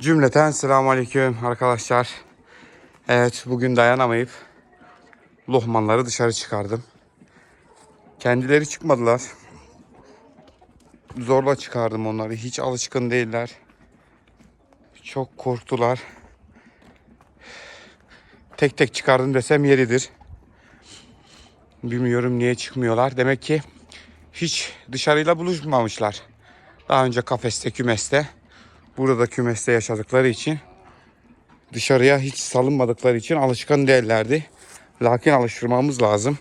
Cümleten selamun aleyküm arkadaşlar. Evet bugün dayanamayıp lohmanları dışarı çıkardım. Kendileri çıkmadılar. Zorla çıkardım onları. Hiç alışkın değiller. Çok korktular. Tek tek çıkardım desem yeridir. Bilmiyorum niye çıkmıyorlar. Demek ki hiç dışarıyla buluşmamışlar. Daha önce kafeste, kümeste. Burada da kümeste yaşadıkları için dışarıya hiç salınmadıkları için alışkın değillerdi. Lakin alıştırmamız lazım.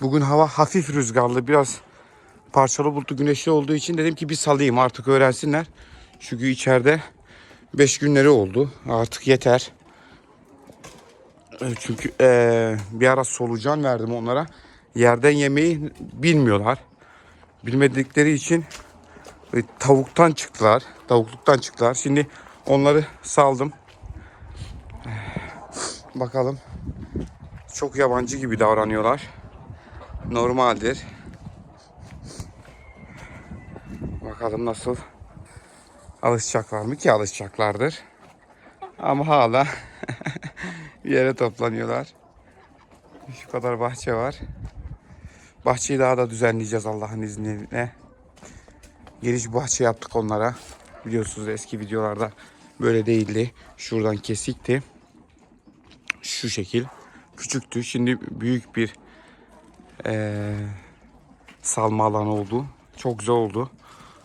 Bugün hava hafif rüzgarlı, biraz parçalı bulutlu güneşli olduğu için dedim ki bir salayım artık öğrensinler. Çünkü içeride 5 günleri oldu. Artık yeter. Çünkü eee, bir ara solucan verdim onlara. Yerden yemeği bilmiyorlar. Bilmedikleri için e, tavuktan çıktılar. Tavukluktan çıktılar. Şimdi onları saldım. Bakalım. Çok yabancı gibi davranıyorlar. Normaldir. Bakalım nasıl alışacaklar mı ki alışacaklardır. Ama hala yere toplanıyorlar. Şu kadar bahçe var. Bahçeyi daha da düzenleyeceğiz Allah'ın izniyle. Geniş bahçe yaptık onlara. Biliyorsunuz eski videolarda böyle değildi. Şuradan kesikti. Şu şekil. Küçüktü. Şimdi büyük bir eee, salma alanı oldu. Çok güzel oldu.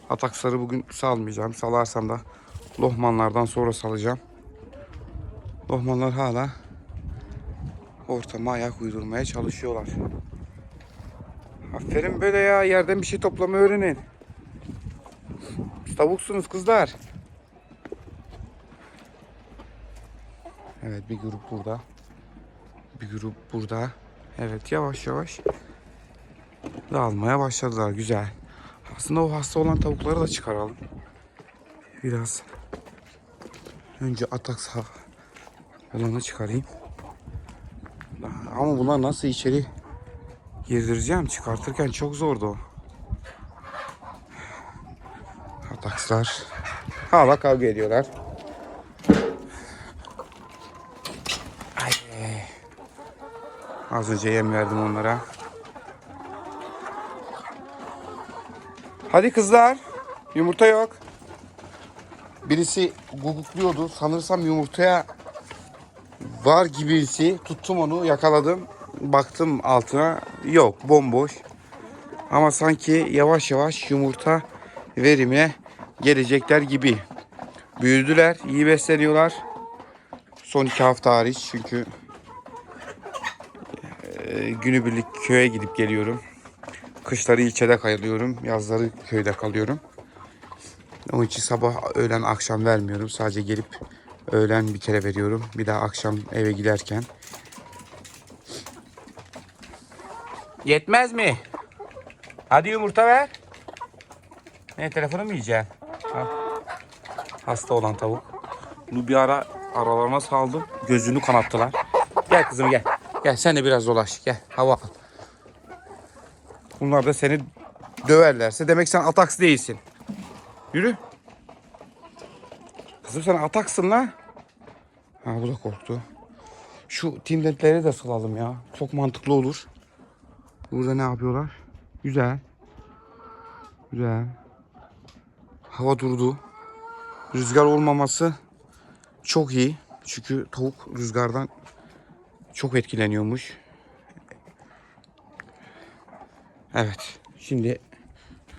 Ataksarı bugün salmayacağım. Salarsam da lohmanlardan sonra salacağım. Lohmanlar hala ortama ayak uydurmaya çalışıyorlar. Aferin böyle ya. Yerden bir şey toplamayı öğrenin. Siz Tavuksunuz kızlar. Evet bir grup burada. Bir grup burada. Evet yavaş yavaş dağılmaya başladılar. Güzel. Aslında o hasta olan tavukları da çıkaralım. Biraz önce atak olanı çıkarayım. Ama bunlar nasıl içeri girdireceğim? Çıkartırken çok zordu o. Atakslar hala kavga ediyorlar. Ay. Az önce yem verdim onlara. Hadi kızlar. Yumurta yok. Birisi gugukluyordu. Sanırsam yumurtaya var gibisi. Tuttum onu yakaladım. Baktım altına. Yok bomboş. Ama sanki yavaş yavaş yumurta verimine gelecekler gibi. Büyüdüler, iyi besleniyorlar. Son iki hafta hariç çünkü e, günübirlik köye gidip geliyorum. Kışları ilçede kalıyorum, yazları köyde kalıyorum. Onun için sabah, öğlen, akşam vermiyorum. Sadece gelip öğlen bir kere veriyorum. Bir daha akşam eve giderken. Yetmez mi? Hadi yumurta ver. Ne telefonu mu yiyeceksin? Hasta olan tavuk. Bunu bir ara aralarına saldım. Gözünü kanattılar. Gel kızım gel. Gel sen de biraz dolaş. Gel hava al. Bunlar da seni döverlerse demek sen ataks değilsin. Yürü. Kızım sen ataksın la. Ha bu da korktu. Şu timletleri de salalım ya. Çok mantıklı olur. Burada ne yapıyorlar? Güzel. Güzel. Hava durdu. Rüzgar olmaması çok iyi. Çünkü tavuk rüzgardan çok etkileniyormuş. Evet. Şimdi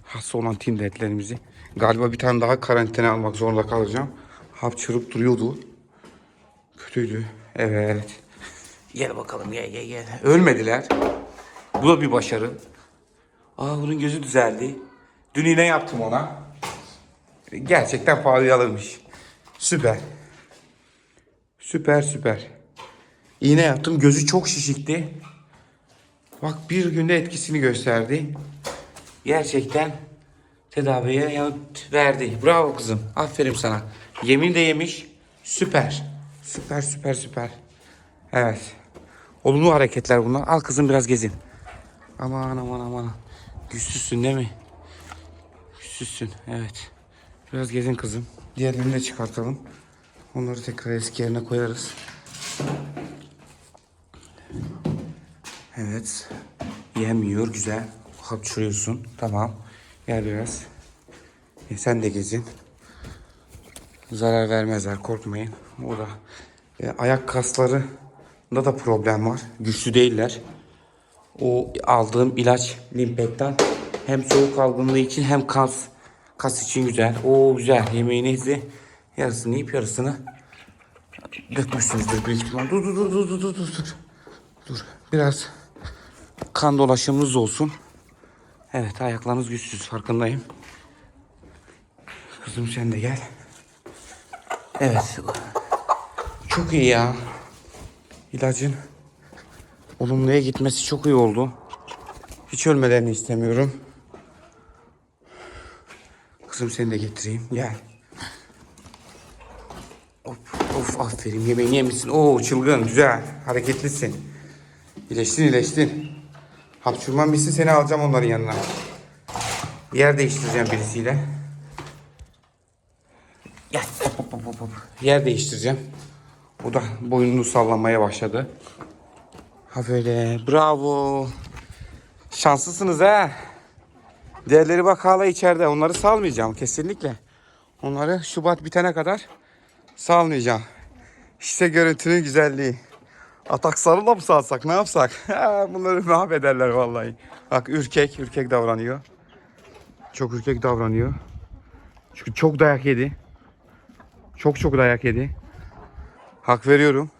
hasta olan timletlerimizi galiba bir tane daha karantina almak zorunda kalacağım. Hapçırıp duruyordu. Kötüydü. Evet. Gel bakalım gel gel gel. Ölmediler. Bu da bir başarı. Aa bunun gözü düzeldi. Dün iğne yaptım ona. Gerçekten pahalıyalarmış. Süper. Süper süper. İğne yaptım. Gözü çok şişikti. Bak bir günde etkisini gösterdi. Gerçekten tedaviye yanıt verdi. Bravo kızım. Aferin sana. Yemin de yemiş. Süper. Süper süper süper. Evet. Olumlu hareketler bunlar. Al kızım biraz gezin. Aman aman aman. Güçsüzsün değil mi? Güçsüzsün. Evet. Biraz gezin kızım. Diğerlerini de çıkartalım. Onları tekrar eski yerine koyarız. Evet. Yem yiyor güzel. Hapşırıyorsun. Tamam. Gel biraz. E, sen de gezin. Zarar vermezler korkmayın. O da e, ayak kaslarında da problem var. Güçlü değiller. O aldığım ilaç limpekten hem soğuk algınlığı için hem kas kas için güzel. O güzel. Yemeğinizi yarısını yiyip yarısını dökmüşsünüzdür büyük ihtimal. Dur dur dur dur dur dur. dur. Dur. Biraz kan dolaşımınız olsun. Evet ayaklarınız güçsüz farkındayım. Kızım sen de gel. Evet. Çok iyi ya. İlacın olumluya gitmesi çok iyi oldu. Hiç ölmelerini istemiyorum. Kızım seni de getireyim. Gel. Of, of aferin yemeğini yemişsin. Oo çılgın güzel. Hareketlisin. İyileştin iyileştin. Hapşurman bitsin seni alacağım onların yanına. Yer değiştireceğim birisiyle. Gel. Yer değiştireceğim. O da boynunu sallamaya başladı. Ha böyle. Bravo. Şanslısınız ha. Diğerleri bak hala içeride. Onları salmayacağım kesinlikle. Onları Şubat bitene kadar salmayacağım. İşte görüntünün güzelliği. Atak sarıla mı salsak ne yapsak? Bunları mahvederler vallahi. Bak ürkek, ürkek davranıyor. Çok ürkek davranıyor. Çünkü çok dayak yedi. Çok çok dayak yedi. Hak veriyorum.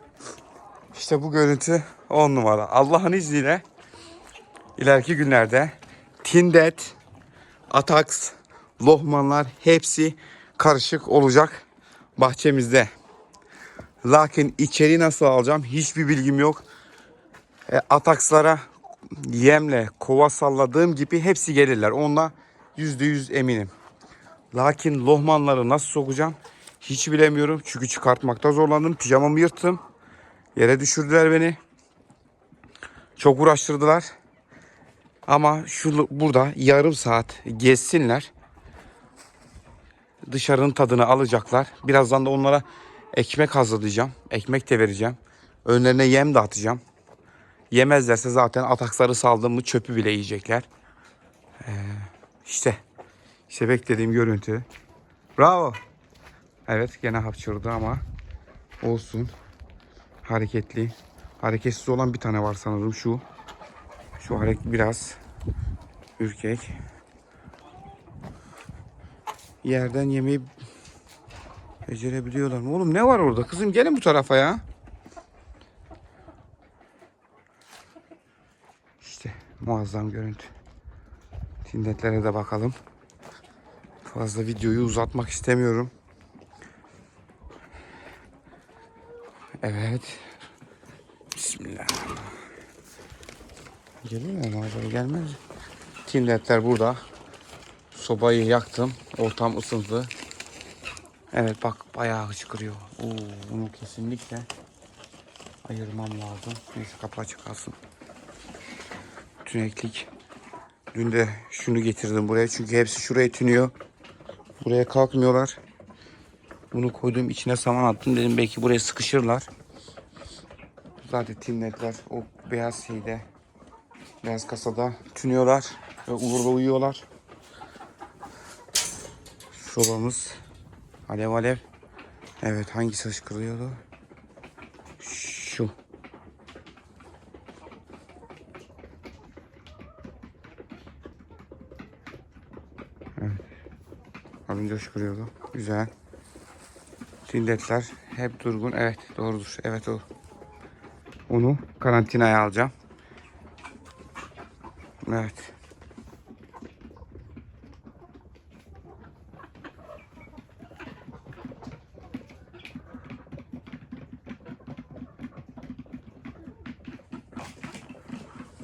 İşte bu görüntü 10 numara. Allah'ın izniyle ileriki günlerde Tindet, Atax, Lohmanlar hepsi karışık olacak bahçemizde. Lakin içeri nasıl alacağım hiçbir bilgim yok. E, Atakslara yemle kova salladığım gibi hepsi gelirler. Onunla yüzde yüz eminim. Lakin lohmanları nasıl sokacağım hiç bilemiyorum. Çünkü çıkartmakta zorlandım. Pijamamı yırttım. Yere düşürdüler beni. Çok uğraştırdılar. Ama şu burada yarım saat gezsinler. Dışarının tadını alacaklar. Birazdan da onlara ekmek hazırlayacağım. Ekmek de vereceğim. Önlerine yem de atacağım. Yemezlerse zaten ataksları saldığım mı çöpü bile yiyecekler. Ee, işte. İşte beklediğim görüntü. Bravo. Evet gene hapşırdı ama olsun. Hareketli. Hareketsiz olan bir tane var sanırım şu. Şu hareket biraz ürkek. Yerden yemeği becerebiliyorlar mı? Oğlum ne var orada? Kızım gelin bu tarafa ya. İşte muazzam görüntü. Tindetlere de bakalım. Fazla videoyu uzatmak istemiyorum. Evet. Geliyor mu acaba? Gelmez. Tindetler burada. Sobayı yaktım. Ortam ısındı. Evet bak bayağı hıçkırıyor. Oo, bunu kesinlikle ayırmam lazım. Neyse kapı açık kalsın. Tüneklik. Dün de şunu getirdim buraya çünkü hepsi şuraya tünüyor. Buraya kalkmıyorlar. Bunu koydum içine saman attım dedim belki buraya sıkışırlar. Zaten timnetler o beyaz şeyde beyaz kasada tünüyorlar ve uğurda uyuyorlar. Sobamız alev alev. Evet hangisi hışkırıyordu? Şu. Evet. Az önce hışkırıyordu. Güzel. Tindetler hep durgun. Evet doğrudur. Evet o. Onu karantinaya alacağım. Evet.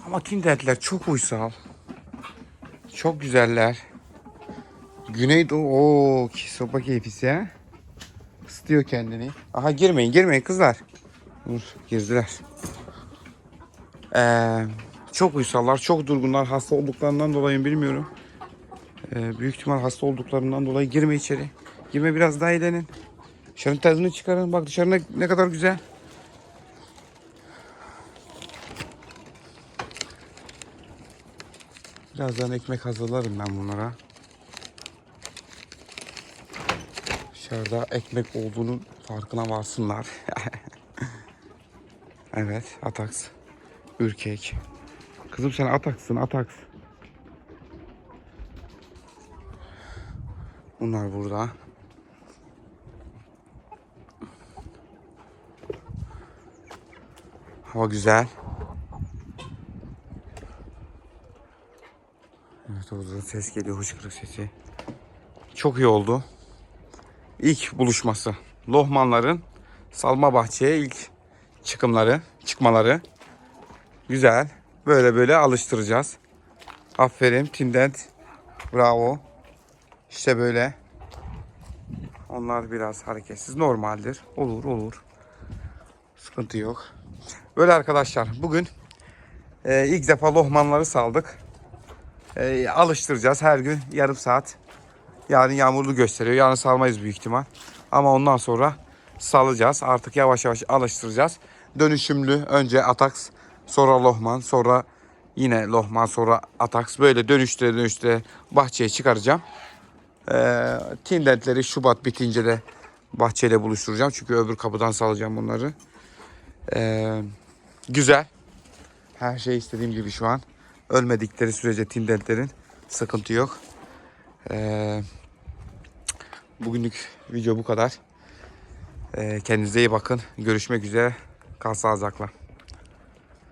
Ama tindetler çok uysal. Çok güzeller. Güneydoğu o sopa keyfisi ha. Isıtıyor kendini. Aha girmeyin girmeyin kızlar. Dur girdiler. Ee, çok uysallar, çok durgunlar. Hasta olduklarından dolayı bilmiyorum. Ee, büyük ihtimal hasta olduklarından dolayı girme içeri. Girme biraz daha eğlenin. Dışarının tadını çıkarın. Bak dışarı ne, ne kadar güzel. Birazdan ekmek hazırlarım ben bunlara. Dışarıda ekmek olduğunun farkına varsınlar. evet, Atax. Ürkek. Kızım sen Atax'sın, Atax. Bunlar burada. Hava güzel. Evet orada da ses geliyor, hışkırık sesi. Çok iyi oldu. İlk buluşması. Lohmanların Salma Bahçe'ye ilk çıkımları, çıkmaları. Güzel. Böyle böyle alıştıracağız. Aferin Tindent. Bravo. İşte böyle. Onlar biraz hareketsiz. Normaldir. Olur olur. Sıkıntı yok. Böyle arkadaşlar. Bugün e, ilk defa lohmanları saldık. E, alıştıracağız her gün yarım saat. Yarın yağmurlu gösteriyor. Yarın salmayız büyük ihtimal. Ama ondan sonra salacağız. Artık yavaş yavaş alıştıracağız. Dönüşümlü önce Atax, sonra Lohman, sonra yine Lohman, sonra Atax. Böyle dönüşte dönüşte bahçeye çıkaracağım. Ee, tindentleri Şubat bitince de bahçeyle buluşturacağım. Çünkü öbür kapıdan salacağım bunları. Ee, güzel. Her şey istediğim gibi şu an. Ölmedikleri sürece tindentlerin sıkıntı yok. Ee, bugünlük video bu kadar. Ee, kendinize iyi bakın. Görüşmek üzere. Kal sağlıcakla.